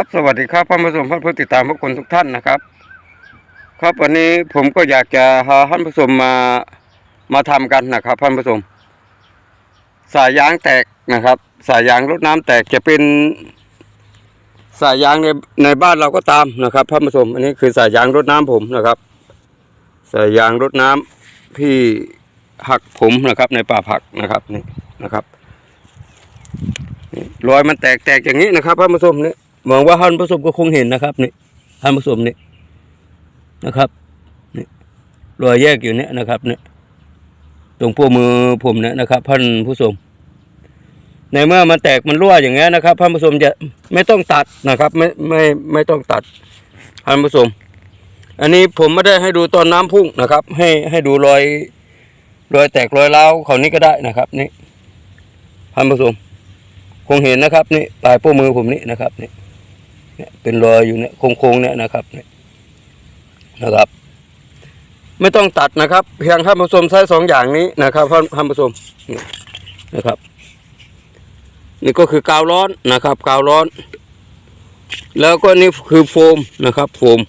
ครับสวัสดีครับท่านผู้ชมท่านผู้ติดตามทุกคนทุกท่านนะครับ ครับวันนี้ผมก็อยากจะหาท่านผู้ชมมามาทำกันนะครับท่านผู้ชมสายยางแตกนะครับ สายยางรถน้ำแตกจะเป็นสายยางในในบ้านเราก็ตามนะครับท่านผู้ชมอันนี้คือสายยางรถน้ำผมนะครับ สายยางรถน้ำที่หักผมนะครับในป่าผักนะครับนี่นะครับรอยมันแตกแตกอย่างนี้นะครับท่านผู้ชมนี่ หวังว่าท่านผู้ชมก็คงเห็นนะครับนี่ท่านผู้ชมนี่นะครับนี่รอยแยกอยู่เนี่ยนะครับเนี่ยตรงพวกมือผมเนี่ยนะครับท่านผู้ชมในเมื่อมันแตกมันรั่วอย่างเงี้ยนะครับท่านผู้ชมจะไม่ต้องตัดนะครับ ไม่ไม่ไม่ต้องตัดท่านผู้ชมอันนี้ผมไม่ได้ให้ดูตอนน้ำพุ่งนะครับ ให้ให้ดูรอยรอยแตกรอยร้าเขานี้ก็ได้นะครับนี่ท่านผู้ชมคงเห็นนะครับนี่ปลายโป้มือผมนี่นะครับนี่ เนี่ยเป็นรอยอยู่เนี่ยโค้งๆเนี่ยนะครับนี่นะครับ ไม่ต้องตัดนะครับ เพียงท่านผู้ชมใช้สองอย่างนี้นะครับท่านท่านผู้ชมนนะครับ นี่ก็คือกาวร้อนนะครับ กาวร้อน แล้วก็นี่คือโฟมนะครับ โฟม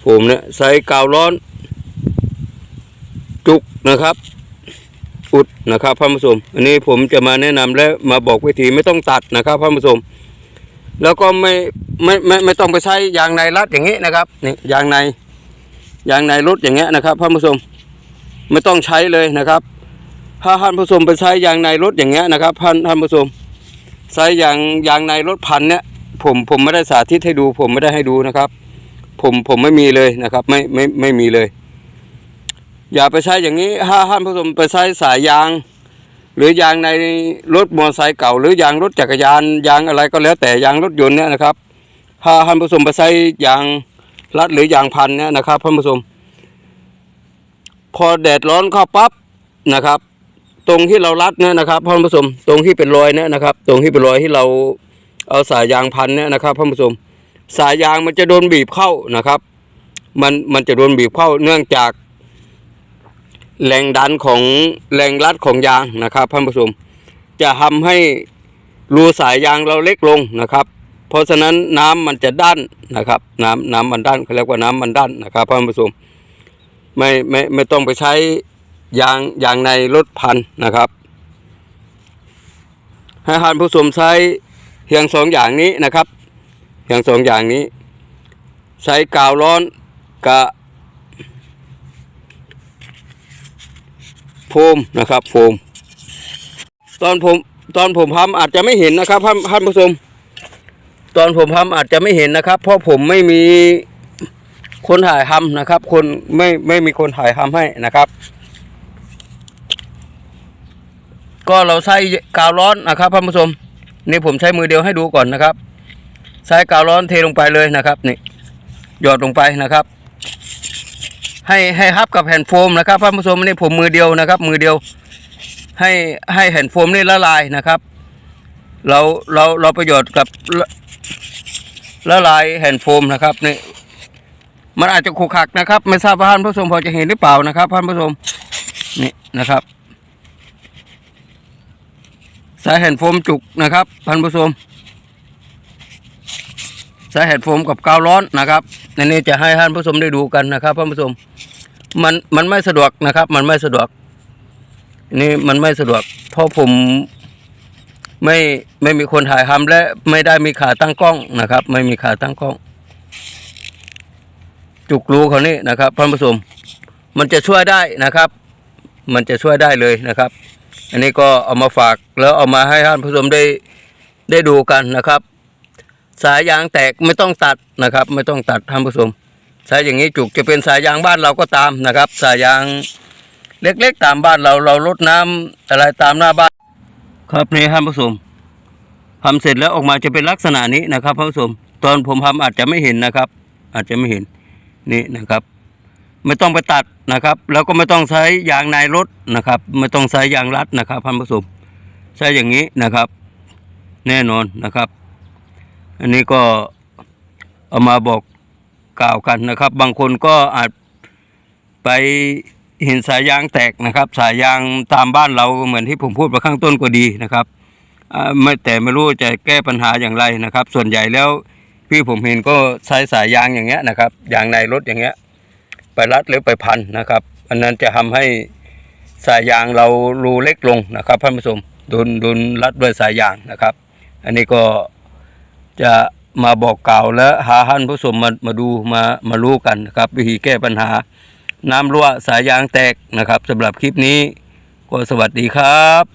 โฟมเนี่ยใส่กาวร้อน จุกนะครับอุดนะครับท่านผู้ชมอันนี้ผมจะมาแนะนำและมาบอกวิธีไม่ต้องตัดนะครับท่านผู้ชม แล้วก็ไม่ไม่ไม่ไม่ต้องไปใช้ยางในรัดอย่างนี้นะครับนี่ยางในยางในรถอย่างเงี้ยนะครับท่านผู้ชมไม่ต้องใช้เลยนะครับ ถ้าท่านผู้ชมไปใช้ยางในรถอย่างเงี้ยนะครับท่านท่านผู้ชมใช้ยางยางในรถพันเนี่ยผมผมไม่ได้สาธิตให้ดู ผมไม่ได้ให้ดูนะครับ ผมผมไม่มีเลยนะครับ ไม่ไม่ไม่มีเลย อย่าไปใช้อย่างนี้ถ้าท่านผู้ชมไปใช้สายยาง หรือยางในรถมอเตอร์ไซค์เก่า หรือยางรถจักรยานยางอะไรก็แล้วแต่ยางรถยนต์เนี่ยนะครับถ้าท่านผู้ชมไปใช้ยางรัดหรือยางพันเนี่ยนะครับท่านผู้ชมพอแดดร้อนเข้าปั๊บนะครับ ตรงที่เรารัดเนี่ยนะครับท่านผู้ชมตรงที่เป็นรอยเนี่ยนะครับ ตรงที่เป็นรอยที่เราเอาสายยางพันเนี่ยนะครับท่านผู้ชมสายยางมันจะโดนบีบเข้านะครับ มันมันจะโดนบีบเข้าเนื่องจาก แรงดันของแรงรัดของยางนะครับท่านผู้ชมจะทำให้รูสายยางเราเล็กลงนะครับ เพราะฉะนั้นน้ำมันจะด้านนะครับ น้ำน้ำมันด้านเขาเรียกว่าน้ำมันด้านนะครับท่านผู้ชมไม่ไม่ไม่ต้องไปใช้ยางยางในรถพันนะครับ ให้ท่านผู้ชมใช้เพียงสองอย่างนี้นะครับเพียงสองอย่างนี้ ใช้กาวร้อนกับ โฟมนะครับ โฟม ตอนผมตอนผมทำอาจจะไม่เห็นนะครับท่านท่านผู้ชมตอนผมทำอาจจะไม่เห็นนะครับ เพราะผมไม่มีคนถ่ายทำนะครับ คนไม่ไม่มีคนถ่ายทำให้นะครับ ก็เราใช้กาวร้อนนะครับท่านผู้ชมนี่ผมใช้มือเดียวให้ดูก่อนนะครับ ใช้กาวร้อนเทลงไปเลยนะครับนี่หยอดลงไปนะครับ ให้ให้ฮับกับแผ่นโฟมนะครับท่านผู้ชมนี่ผมมือเดียวนะครับ มือเดียว ให้ให้แผ่นโฟมนี่ละลายนะครับ เราเราเราประโยชน์กับละละลายแผ่นโฟมนะครับนี่มันอาจจะขรุขระนะครับ ไม่ทราบว่าท่านผู้ชมพอจะเห็นหรือเปล่านะครับท่านผู้ชมนี่นะครับ สายแผ่นโฟมจุกนะครับท่านผู้ชมสายแผ่นโฟมกับกาวร้อนนะครับในนี้จะให้ท่านผู้ชมได้ดูกันนะครับท่านผู้ชม มันมันไม่สะดวกนะครับ มันไม่สะดวก นี่มันไม่สะดวก เพราะผมไม่ไม่มีคนถ่ายทำและไม่ได้มีขาตั้งกล้องนะครับ ไม่มีขาตั้งกล้อง จุกรูเขานี่นะครับท่านผู้ชมมันจะช่วยได้นะครับ มันจะช่วยได้เลยนะครับ อันนี้ก็เอามาฝากแล้วเอามาให้ท่านผู้ชมได้ได้ดูกันนะครับ สายยางแตกไม่ต้องตัดนะครับ ไม่ต้องตัดท่านผู้ชม สายอย่างนี้จุกจะเป็นสายยางบ้านเราก็ตามนะครับ สายยางเล็กๆตามบ้านเราเราลดน้ำอะไรตามหน้าบ้าน ครับนี่ท่านผู้ชมทำเสร็จแล้วออกมาจะเป็นลักษณะนี้นะครับท่านผู้ชมตอนผมทำอาจจะไม่เห็นนะครับ อาจจะไม่เห็นนี่นะครับ ไม่ต้องไปตัดนะครับ แล้วก็ไม่ต้องใช้ยางในรถนะครับ ไม่ต้องใช้ยางรัดนะครับท่านผู้ชมใช้อย่างนี้นะครับ แน่นอนนะครับ อันนี้ก็เอามาบอก กล่าวกันนะครับ บางคนก็อาจไปเห็นสายยางแตกนะครับ สายยางตามบ้านเราเหมือนที่ผมพูดไปข้างต้นก็ดีนะครับไม่แต่ไม่รู้จะแก้ปัญหาอย่างไรนะครับ ส่วนใหญ่แล้วพี่ผมเห็นก็ใช้สายยางอย่างเงี้ยนะครับยางในรถอย่างเงี้ย ไปรัดหรือไปพันนะครับ อันนั้นจะทำให้สายยางเรารูเล็กลงนะครับท่านผู้ชมโดนโดนรัดด้วยสายยางนะครับ อันนี้ก็จะ มาบอกกล่าวและหาท่านผู้ชมมามาดูมามารู้กันนะครับ วิธีแก้ปัญหา น้ำรั่วสายยางแตกนะครับสำหรับคลิปนี้ก็สวัสดีครับ